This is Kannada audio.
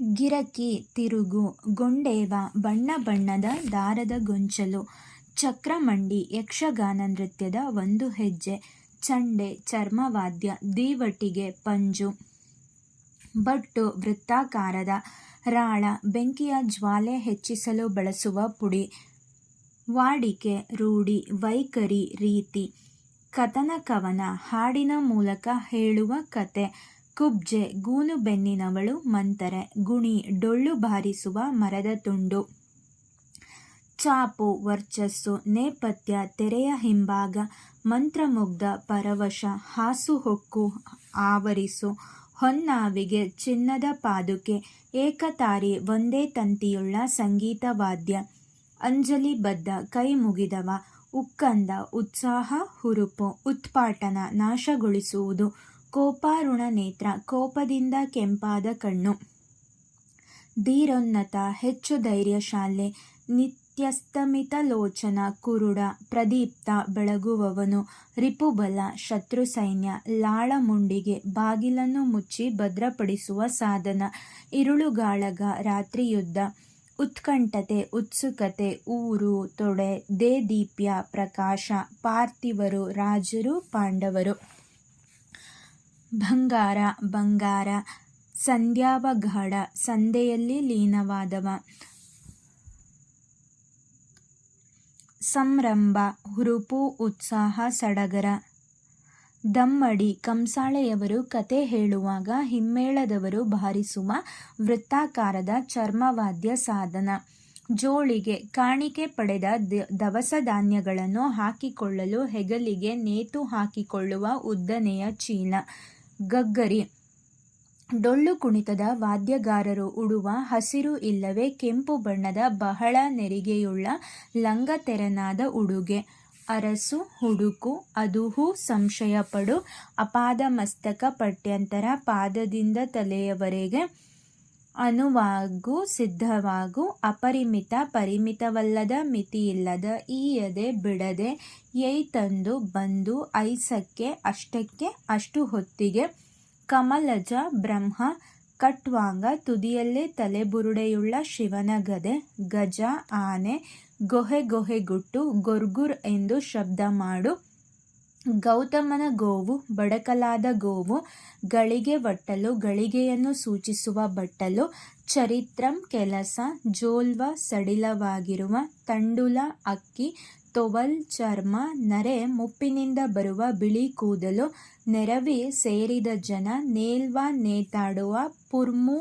ಗಿರಕಿ, ತಿರುಗು, ಗೊಂಡೇವ, ಬಣ್ಣ ಬಣ್ಣದ ದಾರದ ಗೊಂಚಲು, ಚಕ್ರಮಂಡಿ, ಯಕ್ಷಗಾನ ನೃತ್ಯದ ಒಂದು ಹೆಜ್ಜೆ, ಚಂಡೆ, ಚರ್ಮವಾದ್ಯ ದೀವಟಿಗೆ ಪಂಜು, ಬಟ್ಟು, ವೃತ್ತಾಕಾರದ ರಾಳ, ಬೆಂಕಿಯ ಜ್ವಾಲೆ ಹೆಚ್ಚಿಸಲು ಬಳಸುವ ಪುಡಿ, ವಾಡಿಕೆ, ರೂಢಿ, ವೈಖರಿ, ರೀತಿ, ಕಥನ ಕವನ, ಹಾಡಿನ ಮೂಲಕ ಹೇಳುವ ಕತೆ ಕುಬ್ಜೆ ಗೂನುಬೆನ್ನಿನವಳು ಮಂತರೆ, ಗುಣಿ ಡೊಳ್ಳು ಬಾರಿಸುವ ಮರದ ತುಂಡು. ಚಾಪು, ವರ್ಚಸ್ಸು, ನೇಪಥ್ಯ, ತೆರೆಯ ಹಿಂಭಾಗ, ಮಂತ್ರಮುಗ್ಧ, ಪರವಶ, ಹಾಸು ಹೊಕ್ಕು ಆವರಿಸು. ಹೊನ್ನಾವಿಗೆ ಚಿನ್ನದ ಪಾದುಕೆ, ಏಕತಾರಿ ಒಂದೇ ತಂತಿಯುಳ್ಳ ಸಂಗೀತ ವಾದ್ಯ. ಅಂಜಲಿಬದ್ಧ ಕೈ ಮುಗಿದವ, ಉಕ್ಕಂದ ಉತ್ಸಾಹ ಹುರುಪು, ಉತ್ಪಾಟನ ನಾಶಗೊಳಿಸುವುದು. ಕೋಪಾರುಣ ನೇತ್ರ ಕೋಪದಿಂದ ಕೆಂಪಾದ ಕಣ್ಣು. ಧೀರೋನ್ನತ ಹೆಚ್ಚು ಧೈರ್ಯಶಾಲೆ ನಿತ್ಯಸ್ತಮಿತಲೋಚನ ಕುರುಡ, ಪ್ರದೀಪ್ತ ಬೆಳಗುವವನು, ರಿಪುಬಲ, ಶತ್ರು ಸೈನ್ಯ, ಲಾಳ ಮುಂಡಿಗೆ, ಬಾಗಿಲನ್ನು ಮುಚ್ಚಿ ಭದ್ರಪಡಿಸುವ ಸಾಧನ, ಇರುಳುಗಾಳಗ, ರಾತ್ರಿಯುದ್ಧ, ಉತ್ಕಂಠತೆ, ಉತ್ಸುಕತೆ, ಊರು, ತೊಡೆ, ದೇದೀಪ್ಯ, ಪ್ರಕಾಶ, ಪಾರ್ಥಿವರು, ರಾಜರು, ಪಾಂಡವರು. ಬಂಗಾರ ಬಂಗಾರ, ಸಂಧ್ಯಾವಘಾಡ, ಸಂಧೆಯಲ್ಲಿ ಲೀನವಾದವ. ಸಂರಂಭ, ಹುರುಪು, ಉತ್ಸಾಹ, ಸಡಗರ. ದಮ್ಮಡಿ, ಕಂಸಾಳೆಯವರು ಕತೆ ಹೇಳುವಾಗ ಹಿಮ್ಮೇಳದವರು ಬಾರಿಸುವ ವೃತ್ತಾಕಾರದ ಚರ್ಮವಾದ್ಯ ಸಾಧನ. ಜೋಳಿಗೆ ಕಾಣಿಕೆ ಪಡೆದ ದವಸ ಧಾನ್ಯಗಳನ್ನು ಹಾಕಿಕೊಳ್ಳಲು ಹೆಗಲಿಗೆ ನೇತು ಹಾಕಿಕೊಳ್ಳುವ ಉದ್ದನೆಯ ಚೀಲ. ಗಗ್ಗರಿ. ಡೊಳ್ಳು ಕುಣಿತದ ವಾದ್ಯಗಾರರು ಉಡುವ ಹಸಿರು ಇಲ್ಲವೇ ಕೆಂಪು ಬಣ್ಣದ ಬಹಳ ನೆರಿಗೆಯುಳ್ಳ ಲಂಗತೆರನಾದ ಉಡುಗೆ. ಅರಸು, ಹುಡುಕು, ಅದುಹು, ಸಂಶಯಪಡು, ಅಪಾದಮಸ್ತಕ ಪಠ್ಯಂತರ ಪಾದದಿಂದ ತಲೆಯವರೆಗೆ ಅನುವಾಗು ಸಿದ್ಧವಾಗು ಅಪರಿಮಿತ, ಪರಿಮಿತವಲ್ಲದ, ಮಿತಿಯಿಲ್ಲದ, ಈಯದೆ, ಬಿಡದೆ ಏಯ್ತಂದು ಬಂದು, ಐಸಕ್ಕೆ, ಅಷ್ಟಕ್ಕೆ, ಅಷ್ಟು ಹೊತ್ತಿಗೆ, ಕಮಲಜ, ಬ್ರಹ್ಮ, ಕಟ್ವಾಂಗ, ತುದಿಯಲ್ಲೇ ತಲೆಬುರುಡೆಯುಳ್ಳ ಶಿವನ ಗದೆ, ಗಜ, ಆನೆ, ಗೊಹೆ ಗೊಹೆಗುಟ್ಟು, ಗೊರ್ಗುರ್ ಎಂದು ಶಬ್ದ ಮಾಡು. ಗೌತಮನ ಗೋವು, ಬಡಕಲಾದ ಗೋವು, ಗಳಿಗೆ ಬಟ್ಟಲು ಗಳಿಗೆಯನ್ನು ಸೂಚಿಸುವ ಬಟ್ಟಲು, ಚರಿತ್ರಂ ಕೆಲಸ, ಜೋಲ್ವ ಸಡಿಲವಾಗಿರುವ ತಂಡುಲ, ಅಕ್ಕಿ, ತೊವಲ್, ಚರ್ಮ, ನರೆ, ಮುಪ್ಪಿನಿಂದ ಬರುವ ಬಿಳಿ ಕೂದಲು, ನೆರವಿ ಸೇರಿದ ಜನ, ನೇಲ್ವ ನೇತಾಡುವ ಪುರ್ಮು